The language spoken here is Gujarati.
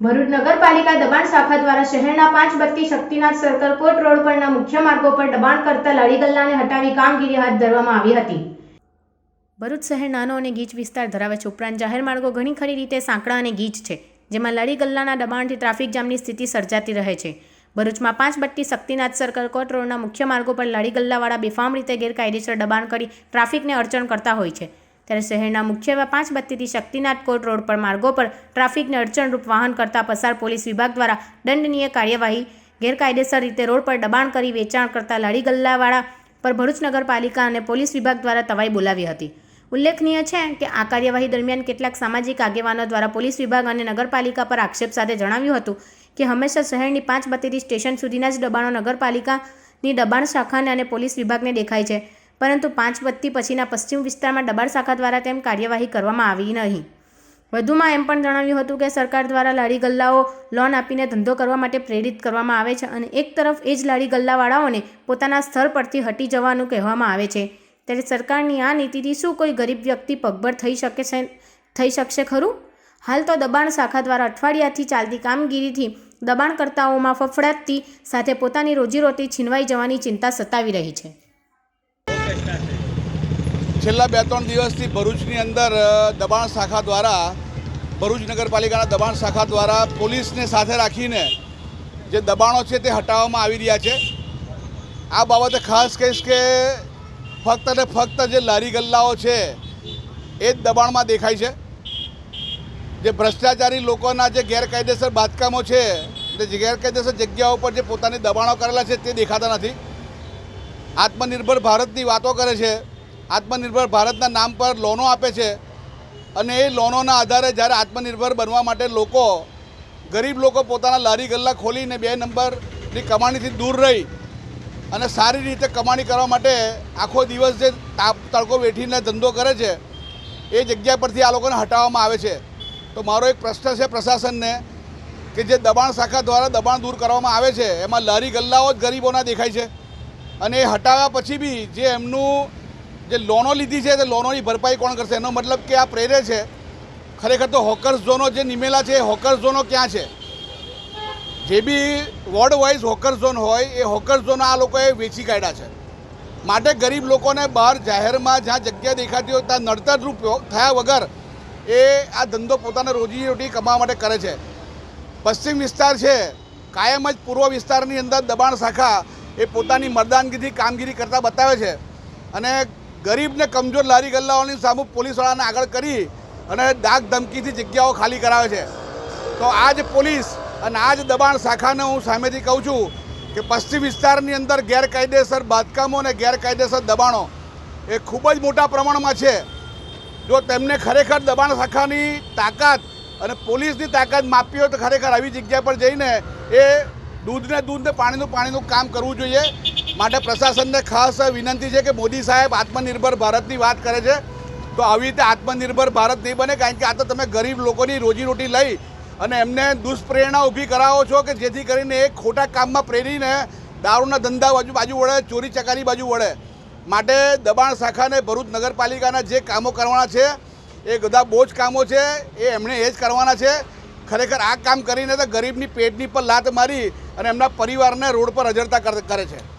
ભરૂચ નગરપાલિકા દબાણ શાખા દ્વારા શહેરના પાંચ બત્તી શક્તિનાથ સર્કલ કોટ રોડ પરના મુખ્ય માર્ગો પર દબાણ કરતા લારી ગલ્લાને હટાવી કામગીરી હાથ ધરવામાં આવી હતી. ભરૂચ શહેર નાનો અને ગીચ વિસ્તાર ધરાવે છે. ઉપરાંત જાહેર માર્ગો ઘણી ખરી રીતે સાંકડા અને ગીચ છે, જેમાં લારી ગલ્લાના દબાણથી ટ્રાફિક જામની સ્થિતિ સર્જાતી રહે છે. ભરૂચમાં પાંચ બટ્ટી શક્તિનાથ સર્કલ કોટ રોડના મુખ્ય માર્ગો પર લારી ગલ્લાવાળા બેફામ રીતે ગેરકાયદેસર દબાણ કરી ટ્રાફિકને અડચણ કરતા હોય છે. ત્યારે શહેરના મુખ્ય એવા પાંચ બત્તીથી શક્તિનાથ કોટ રોડ પર માર્ગો પર ટ્રાફિકને અડચણરૂપ વાહન કરતા પસાર પોલીસ વિભાગ દ્વારા દંડનીય કાર્યવાહી ગેરકાયદેસર રીતે રોડ પર દબાણ કરી વેચાણ કરતા લાડી ગલ્લાવાળા પર ભરૂચ નગરપાલિકા અને પોલીસ વિભાગ દ્વારા તવાઈ બોલાવી હતી. ઉલ્લેખનીય છે કે આ કાર્યવાહી દરમિયાન કેટલાક સામાજિક આગેવાનો દ્વારા પોલીસ વિભાગ અને નગરપાલિકા પર આક્ષેપ સાથે જણાવ્યું હતું કે હંમેશા શહેરની પાંચ બત્તીથી સ્ટેશન સુધીના જ દબાણો નગરપાલિકાની દબાણ શાખાને અને પોલીસ વિભાગને દેખાય છે. પરંતુ પાંચ બત્તી પછીના પશ્ચિમ વિસ્તારમાં દબાણ શાખા દ્વારા તેમ કાર્યવાહી કરવામાં આવી નહીં. વધુમાં એમ પણ જણાવ્યું હતું કે સરકાર દ્વારા લાડી ગલ્લાઓ લોન આપીને ધંધો કરવા માટે પ્રેરિત કરવામાં આવે છે અને એક તરફ એ જ લાડી ગલ્લાવાળાઓને પોતાના સ્થળ પરથી હટી જવાનું કહેવામાં આવે છે. ત્યારે સરકારની આ નીતિથી શું કોઈ ગરીબ વ્યક્તિ પગભર થઈ શકે છે, થઈ શકશે ખરું? હાલ તો દબાણ શાખા દ્વારા અઠવાડિયાથી ચાલતી કામગીરીથી દબાણકર્તાઓમાં ફફડાટથી સાથે પોતાની રોજીરોટી છીનવાઈ જવાની ચિંતા સતાવી રહી છે. છેલ્લા બે ત્રણ દિવસથી ભરૂચની અંદર દબાણ શાખા દ્વારા, ભરૂચ નગરપાલિકાના દબાણ શાખા દ્વારા પોલીસને સાથે રાખીને જે દબાણો છે તે હટાવવામાં આવી રહ્યા છે. આ બાબતે ખાસ કહીશ કે ફક્ત ને ફક્ત જે લારી ગલ્લાઓ છે, એ જ દબાણમાં દેખાય છે. જે ભ્રષ્ટાચારી લોકોના જે ગેરકાયદેસર બાંધકામો છે તે ગેરકાયદેસર જગ્યાઓ પર જે પોતાની દબાણો કરેલા છે તે દેખાતા નથી. આત્મનિર્ભર ભારતની વાતો કરે છે. આત્મનિર્ભર ભારતના નામ પર લોનો આપે છે અને એ લોનોના આધારે જ્યારે આત્મનિર્ભર બનવા માટે લોકો, ગરીબ લોકો પોતાના લારી ગલ્લા ખોલીને બે નંબરની કમાણીથી દૂર રહી અને સારી રીતે કમાણી કરવા માટે આખો દિવસ જે તડકો વેઠીને ધંધો કરે છે, એ જગ્યા પરથી આ લોકોને હટાવવામાં આવે છે. તો મારો એક પ્રશ્ન છે પ્રશાસનને કે જે દબાણ શાખા દ્વારા દબાણ દૂર કરવામાં આવે છે, એમાં લારી ગલ્લાઓ જ ગરીબોના દેખાય છે અને એ હટાવ્યા પછી બી જે એમનું જે લોનો લીધી છે તે લોનોની ભરપાઈ કોણ કરશે? એનો મતલબ કે આ પ્રેરે છે. ખરેખર તો હોકર્સ ઝોનો જે નિમેલા છે એ હોકર્સ ઝોનો ક્યાં છે? જે B ward wise hawker zone હોય, એ હોકર ઝોન આ લોકોએ વેચી કાઢ્યા છે. માટે ગરીબ લોકોને બહાર જાહેરમાં જ્યાં જગ્યા દેખાતી હોય ત્યાં નડતરરૂપ થયા વગર એ આ ધંધો પોતાને રોજીરોટી કમાવા માટે કરે છે. પશ્ચિમ વિસ્તાર છે, કાયમ જ પૂર્વ વિસ્તારની અંદર દબાણ શાખા એ પોતાની મરદાનગીથી કામગીરી કરતા બતાવે છે. અને ગરીબને કમજોર લારી ગલ્લાઓની સામુ પોલીસવાળાને આગળ કરી અને ડાક ધમકીથી જગ્યાઓ ખાલી કરાવે છે. તો આ જ પોલીસ અને આ જ દબાણ શાખાને હું સામેથી કહું છું કે પશ્ચિમ વિસ્તારની અંદર ગેરકાયદેસર બાંધકામો અને ગેરકાયદેસર દબાણો એ ખૂબ જ મોટા પ્રમાણમાં છે. જો તેમને ખરેખર દબાણ શાખાની તાકાત અને પોલીસની તાકાત માપી હોય તો ખરેખર આવી જગ્યા પર જઈને એ દૂધને દૂધને પાણીનું પાણીનું કામ કરવું જોઈએ. માટે પ્રશાસનને ખાસ વિનંતી છે કે મોદી સાહેબ આત્મનિર્ભર ભારતની વાત કરે છે. તો આવી રીતે આત્મનિર્ભર ભારત નહીં બને, કારણ કે આ તો તમે ગરીબ લોકોની રોજીરોટી લઈ અને એમને દુષ્પ્રેરણા ઊભી કરાવો છો કે જેથી કરીને એ ખોટા કામમાં પ્રેરીને દારૂના ધંધા બાજુ બાજુ વળે, ચોરી ચકારી બાજુ વળે. માટે દબાણ શાખાને ભરૂચ નગરપાલિકાના જે કામો કરવાના છે, એ બધા બહુ જ કામો છે, એ એમણે એ જ કરવાના છે. ખરેખર આ કામ કરીને તો ગરીબની પેટની પર લાત મારી અને એમના પરિવારને રોડ પર અજરતા કર- કરે છે.